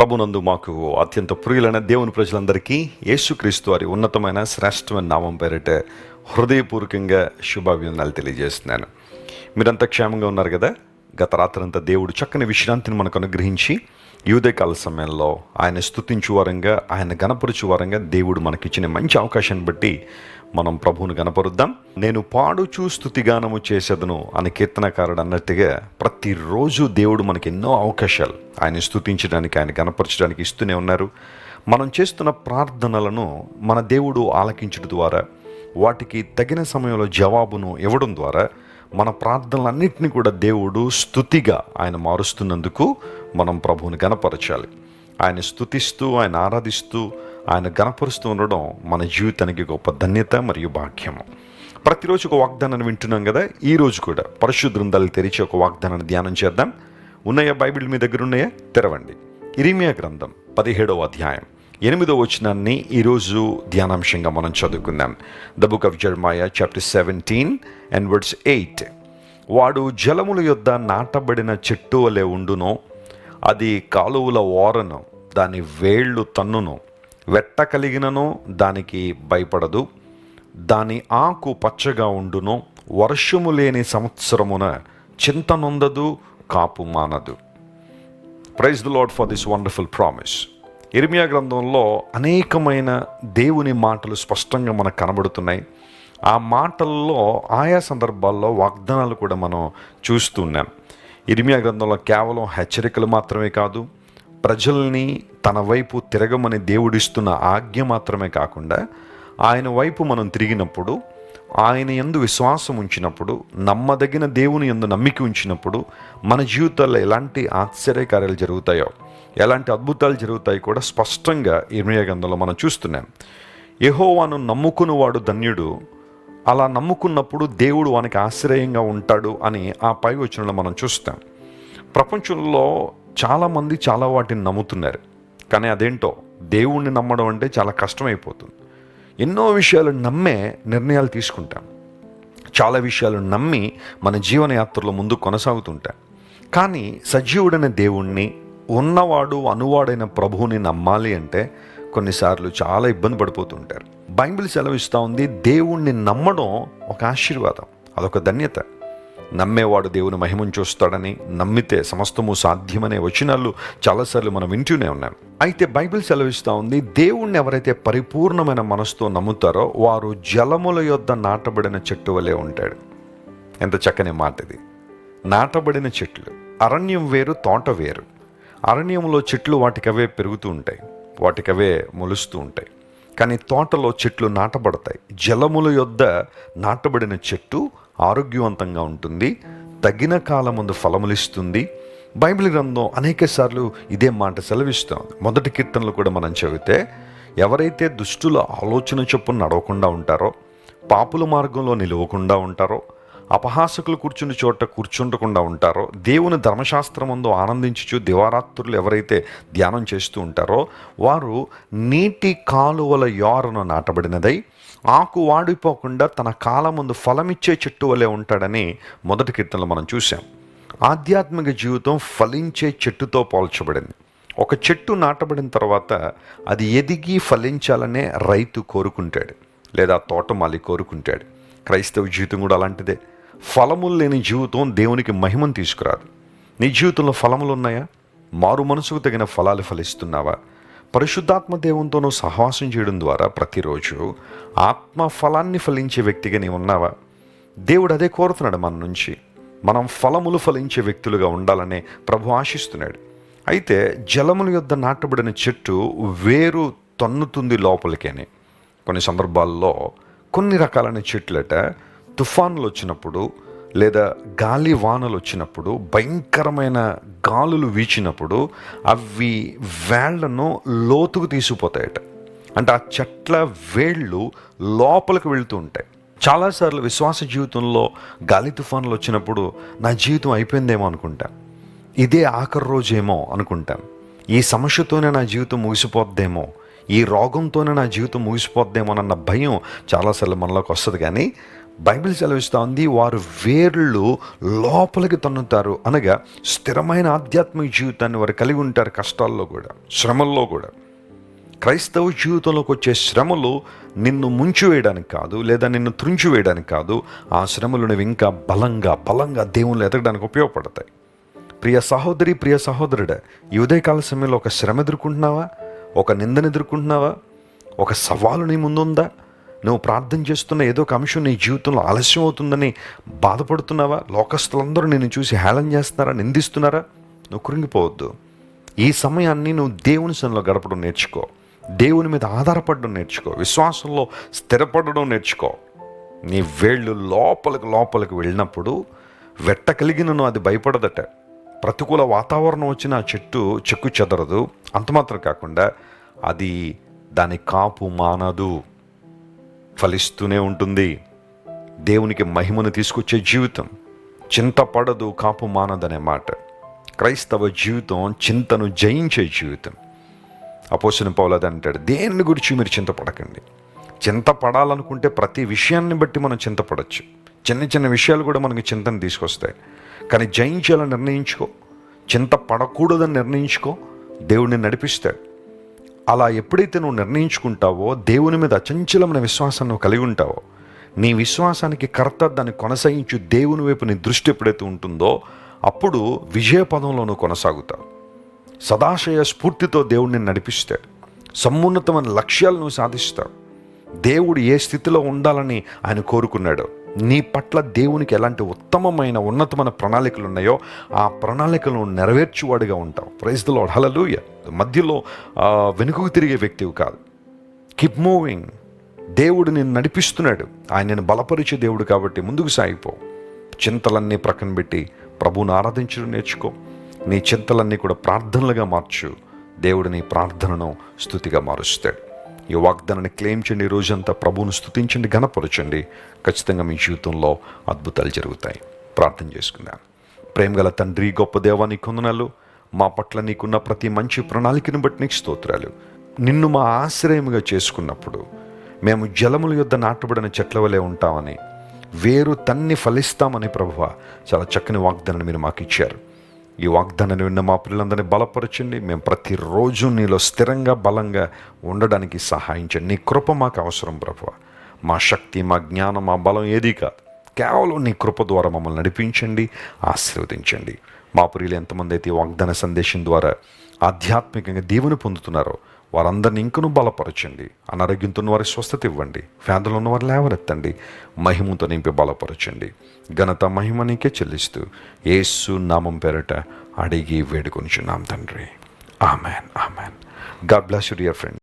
ప్రభునందు మాకు అత్యంత ప్రియులైన దేవుని ప్రజలందరికీ యేసుక్రీస్తు వారి ఉన్నతమైన శ్రేష్టమైన నామం పేరిట హృదయపూర్వకంగా శుభాభివందనాలు తెలియజేస్తున్నాను. మీరంతా క్షేమంగా ఉన్నారు కదా? గత రాత్రంతా దేవుడు చక్కని విశ్రాంతిని మనకు అనుగ్రహించి ఈ సమయంలో ఆయన స్థుతించు వారంగా ఆయన గణపరచు వారంగా దేవుడు మనకిచ్చిన మంచి అవకాశాన్ని బట్టి మనం ప్రభువును కనపరుద్దాం నేను పాడుచు స్థుతిగానము చేసేదను అని కీర్తనకారుడు అన్నట్టుగా ప్రతిరోజు దేవుడు మనకి ఎన్నో అవకాశాలు ఆయన స్థుతించడానికి ఆయన కనపరచడానికి ఇస్తూనే ఉన్నారు. మనం చేస్తున్న ప్రార్థనలను మన దేవుడు ఆలకించడం ద్వారా వాటికి తగిన సమయంలో జవాబును ఇవ్వడం ద్వారా మన ప్రార్థనలన్నింటినీ కూడా దేవుడు స్థుతిగా ఆయన మారుస్తున్నందుకు మనం ప్రభువుని కనపరచాలి ఆయన స్థుతిస్తూ ఆయన ఆరాధిస్తూ ఆయన గణపరుస్తూ ఉండడం మన జీవితానికి గొప్ప ధన్యత మరియు భాగ్యము ప్రతిరోజు ఒక వాగ్దానాన్ని వింటున్నాం కదా? ఈ రోజు కూడా పరిశుద్ధ బృందాలు తెరిచి ఒక వాగ్దానాన్ని ధ్యానం చేద్దాం. ఉన్నాయా బైబిల్ మీ దగ్గర ఉన్నాయా? తెరవండి. ఇరిమియా గ్రంథం పదిహేడవ అధ్యాయం ఎనిమిదో వచనాన్ని ఈరోజు ధ్యానాంశంగా మనం చదువుకుందాం. The book of Jeremiah chapter seventeen and words eight వాడు జలముల యొద్ద నాటబడిన చెట్టు వలె ఉండును అది కాలువల ఓరను దాని వేళ్ళు తన్నును వెట్ట కలిగినను దానికి భయపడదు. దాని ఆకు పచ్చగా ఉండును వర్షము లేని సంవత్సరమున చింతనొందదు కాపు మానదు. Praise the Lord for this wonderful promise ఇర్మియా గ్రంథంలో అనేకమైన దేవుని మాటలు స్పష్టంగా మనకు కనబడుతున్నాయి. ఆ మాటల్లో ఆయా సందర్భాల్లో వాగ్దానాలు కూడా మనం చూస్తున్నాం ఇర్మియా గ్రంథంలో కేవలం హెచ్చరికలు మాత్రమే కాదు ప్రజల్ని తన వైపు తిరగమని దేవుడిస్తున్న ఆజ్ఞ మాత్రమే కాకుండా ఆయన వైపు మనం తిరిగినప్పుడు ఆయన ఎందు విశ్వాసం ఉంచినప్పుడు నమ్మదగిన దేవుని ఎందు నమ్మిక ఉంచినప్పుడు మన జీవితాల్లో ఎలాంటి ఆశ్చర్యకార్యాలు జరుగుతాయో ఎలాంటి అద్భుతాలు జరుగుతాయి కూడా స్పష్టంగా ఇర్మియా గ్రంథంలో మనం చూస్తున్నాం. నమ్ముకుని నమ్ముకున్నవాడు ధన్యుడు అలా నమ్ముకున్నప్పుడు దేవుడు వానికి ఆశ్రయంగా ఉంటాడు అని ఆ పై వచనంలో మనం చూస్తాం. ప్రపంచంలో చాలామంది చాలా వాటిని నమ్ముతున్నారు. కానీ అదేంటో దేవుణ్ణి నమ్మడం అంటే చాలా కష్టమైపోతుంది. ఎన్నో విషయాలు నమ్మే నిర్ణయాలు తీసుకుంటాం. చాలా విషయాలు నమ్మి మన జీవనయాత్రలో ముందు కొనసాగుతుంటాం. కానీ సజీవుడైన దేవుణ్ణి ఉన్నవాడు అనువాడైన ప్రభువుని నమ్మాలి అంటే కొన్నిసార్లు చాలా ఇబ్బంది పడిపోతుంటారు. బైబిల్ సెలవిస్తూ ఉంది దేవుణ్ణి నమ్మడం ఒక ఆశీర్వాదం అదొక ధన్యత. నమ్మేవాడు దేవుని మహిమను చూస్తాడని నమ్మితే సమస్తము సాధ్యమనే వచనాలు చాలాసార్లు మనం వింటూనే ఉన్నాం. అయితే బైబిల్ సెలవిస్తూ ఉంది దేవుణ్ణి ఎవరైతే పరిపూర్ణమైన మనసుతో నమ్ముతారో వారు జలముల యొద్ద నాటబడిన చెట్టు వలె ఉంటాడు. ఎంత చక్కని మాట ఇది. నాటబడిన చెట్లు అరణ్యం వేరు తోట వేరు. అరణ్యంలో చెట్లు వాటికవే పెరుగుతూ ఉంటాయి వాటికవే మొలుస్తూ ఉంటాయి. కానీ తోటలో చెట్లు నాటబడతాయి. జలముల యొద్ద నాటబడిన చెట్టు ఆరోగ్యవంతంగా ఉంటుంది. తగిన కాలం ముందు ఫలములిస్తుంది బైబిల్ గ్రంథం అనేక సార్లు ఇదే మాట సెలవిస్తాం మొదటి కీర్తనలు కూడా మనం చదివితే ఎవరైతే దుష్టుల ఆలోచన చొప్పున నడవకుండా ఉంటారో పాపుల మార్గంలో నిలవకుండా ఉంటారో అపహాసకులు కూర్చుని చోట కూర్చుండకుండా ఉంటారో దేవుని ధర్మశాస్త్రమందు ఆనందించుచు దివారాత్రులు ఎవరైతే ధ్యానం చేస్తూ ఉంటారో వారు నీటి కాలువల యోరను నాటబడినదై ఆకు వాడిపోకుండా తన కాలం ముందు ఫలమిచ్చే చెట్టు వలె ఉంటాడని మొదటి కీర్తనలు మనం చూసాం ఆధ్యాత్మిక జీవితం ఫలించే చెట్టుతో పోల్చబడింది. ఒక చెట్టు నాటబడిన తర్వాత అది ఎదిగి ఫలించాలనే రైతు కోరుకుంటాడు లేదా తోటమాలి కోరుకుంటాడు. క్రైస్తవ జీవితం కూడా అలాంటిదే. ఫలములు లేని జీవితం దేవునికి మహిమను తీసుకురాదు. నీ జీవితంలో ఫలములు ఉన్నాయా? మారు మనసుకు తగిన ఫలాలు ఫలిస్తున్నావా? పరిశుద్ధాత్మ దేవునితోనూ సహవాసం చేయడం ద్వారా ప్రతిరోజు ఆత్మ ఫలాన్ని ఫలించే వ్యక్తిగా నీవు ఉన్నావా? దేవుడు అదే కోరుతున్నాడు మన నుంచి. మనం ఫలములు ఫలించే వ్యక్తులుగా ఉండాలనే ప్రభు ఆశిస్తున్నాడు. అయితే జలముల యొద్ద నాటబడిన చెట్టు వేరు తన్నుతుంది లోపలికేనే కొన్ని సందర్భాల్లో కొన్ని రకాలైన చెట్లట తుఫానులు వచ్చినప్పుడు లేదా గాలి వానలు వచ్చినప్పుడు భయంకరమైన గాలులు వీచినప్పుడు అవి వేళ్ళను లోతుకు తీసుకుపోతాయట. అంటే ఆ చెట్ల వేళ్ళు లోపలికి వెళుతూ ఉంటాయి. చాలాసార్లు విశ్వాస జీవితంలో గాలి తుఫానులు వచ్చినప్పుడు నా జీవితం అయిపోయిందేమో అనుకుంటాం. ఇదే ఆఖరి రోజేమో అనుకుంటాం. ఈ సమస్యతోనే నా జీవితం ముగిసిపోద్దేమో. ఈ రోగంతోనే నా జీవితం ముగిసిపోద్దేమోనన్న భయం చాలాసార్లు మనలోకి వస్తుంది కానీ బైబిల్ సెలవిస్తూ ఉంది వారు వేర్లు లోపలికి తన్నుతారు. అనగా స్థిరమైన ఆధ్యాత్మిక జీవితాన్ని వారు కలిగి ఉంటారు కష్టాల్లో కూడా శ్రమల్లో కూడా. క్రైస్తవ జీవితంలోకి వచ్చే శ్రమలు నిన్ను ముంచివేయడానికి కాదు లేదా నిన్ను త్రుంచివేయడానికి కాదు ఆ శ్రమలు నువ్వు ఇంకా బలంగా బలంగా దేవుళ్ళు ఎదగడానికి ఉపయోగపడతాయి. ప్రియ సహోదరి ప్రియ సహోదరుడే ఈ ఉదయకాల సమయంలో ఒక శ్రమ ఎదుర్కొంటున్నావా? ఒక నిందను ఎదుర్కొంటున్నావా? ఒక సవాలు నీ ముందుందా? నువ్వు ప్రార్థన చేస్తున్న ఏదో ఒక అంశం నీ జీవితంలో ఆలస్యం అవుతుందని బాధపడుతున్నావా? లోకస్తులందరూ నిన్ను చూసి హేళన చేస్తున్నారా? నిందిస్తున్నారా? నువ్వు కృంగిపోవద్దు. ఈ సమయాన్ని నువ్వు దేవుని సన్నిలో గడపడం నేర్చుకో. దేవుని మీద ఆధారపడడం నేర్చుకో. విశ్వాసంలో స్థిరపడడం నేర్చుకో. నీ వేళ్ళు లోపలికి లోపలికి వెళ్ళినప్పుడు వెట్ట కలిగినను అది భయపడదట. ప్రతికూల వాతావరణం వచ్చిన ఆ చెట్టు చెక్కు చెదరదు. అంత మాత్రం కాకుండా అది దాని కాపు మానదు. ఫలిస్తూనే ఉంటుంది. దేవునికి మహిమను తీసుకొచ్చే జీవితం చింతపడదు కాపు మానదనే మాట. క్రైస్తవ జీవితం చింతను జయించే జీవితం. అపోసిన పౌలది అంటాడు దేన్ని గురించి మీరు చింతపడకండి? చింతపడాలనుకుంటే ప్రతి విషయాన్ని బట్టి మనం చింతపడచ్చు. చిన్న చిన్న విషయాలు కూడా మనకి చింతను తీసుకొస్తాయి. కానీ జయించాలని నిర్ణయించుకో. చింత పడకూడదని నిర్ణయించుకో. దేవుడిని నడిపిస్తాడు. అలా ఎప్పుడైతే నువ్వు నిర్ణయించుకుంటావో దేవుని మీద అచంచలమైన విశ్వాసాన్ని నువ్వు కలిగి ఉంటావో నీ విశ్వాసానికి కర్త దాన్ని కొనసాగించు దేవుని వైపు నీ దృష్టి ఎప్పుడైతే ఉంటుందో అప్పుడు విజయ పదంలో నువ్వు కొనసాగుతావు. సదాశయ స్ఫూర్తితో దేవుడిని నడిపిస్తాడు. సమున్నతమైన లక్ష్యాలు నువ్వు సాధిస్తావు. దేవుడు ఏ స్థితిలో ఉండాలని ఆయన కోరుకున్నాడు. నీ పట్ల దేవునికి ఎలాంటి ఉత్తమమైన ఉన్నతమైన ప్రణాళికలు ఉన్నాయో ఆ ప్రణాళికలను నెరవేర్చువాడిగా ఉంటావు. ప్రైజ్ ద లాడ్ హలలుయ మధ్యలో వెనుకకు తిరిగే వ్యక్తివి కాదు. కీప్ మూవింగ్ దేవుడు నిన్ను నడిపిస్తున్నాడు. ఆయన నేను బలపరిచే దేవుడు కాబట్టి ముందుకు సాగిపో. చింతలన్నీ ప్రక్కన పెట్టి ప్రభువును ఆరాధించడం నేర్చుకో. నీ చింతలన్నీ కూడా ప్రార్థనలుగా మార్చు. దేవుడు నీ ప్రార్థనను స్థుతిగా మారుస్తాడు. ఈ వాగ్దానాన్ని క్లెయిమ్ చేయండి. ఈ రోజంతా ప్రభువును స్థుతించండి ఘనపరచండి. ఖచ్చితంగా మీ జీవితంలో అద్భుతాలు జరుగుతాయి. ప్రార్థన చేసుకుందాం. ప్రేమగల తండ్రి గొప్ప దేవా నీ కొందనాలు మా పట్ల నీకున్న ప్రతి మంచి ప్రణాళికను బట్టి నీకు స్తోత్రాలు. నిన్ను మా ఆశ్రయముగా చేసుకున్నప్పుడు మేము జలముల యొద్ద నాటబడిన చెట్ల వలె ఉంటామని వేరు తన్ని ఫలిస్తామని ప్రభువ చాలా చక్కని వాగ్దానాన్ని మీరు మాకు ఇచ్చారు. ఈ వాగ్దానాన్ని విన్న మా పిల్లలందరినీ బలపరచండి. మేము ప్రతిరోజు నీలో స్థిరంగా బలంగా ఉండడానికి సహాయించండి నీ కృప మాకు అవసరం ప్రభు మా శక్తి మా జ్ఞానం మా బలం ఏదీ కాదు. కేవలం నీ కృప ద్వారా మమ్మల్ని నడిపించండి ఆశీర్వదించండి. మా పురిలు ఎంతమంది అయితే ఈ వాగ్దాన సందేశం ద్వారా ఆధ్యాత్మికంగా దీవెని పొందుతున్నారో వారందరిని ఇంకను బలపరచండి. అనారోగ్యంతో ఉన్న వారికి స్వస్థత ఇవ్వండి. వ్యాధులు ఉన్న వారు లేవనెత్తండి. మహిమతో నింపి బలపరచండి. ఘనత మహిమ నీకే చెల్లిస్తూ ఏసు నామం పేరట అడిగి వేడుకొనిచున్నాం తండ్రి. Amen. Amen. God bless you dear friend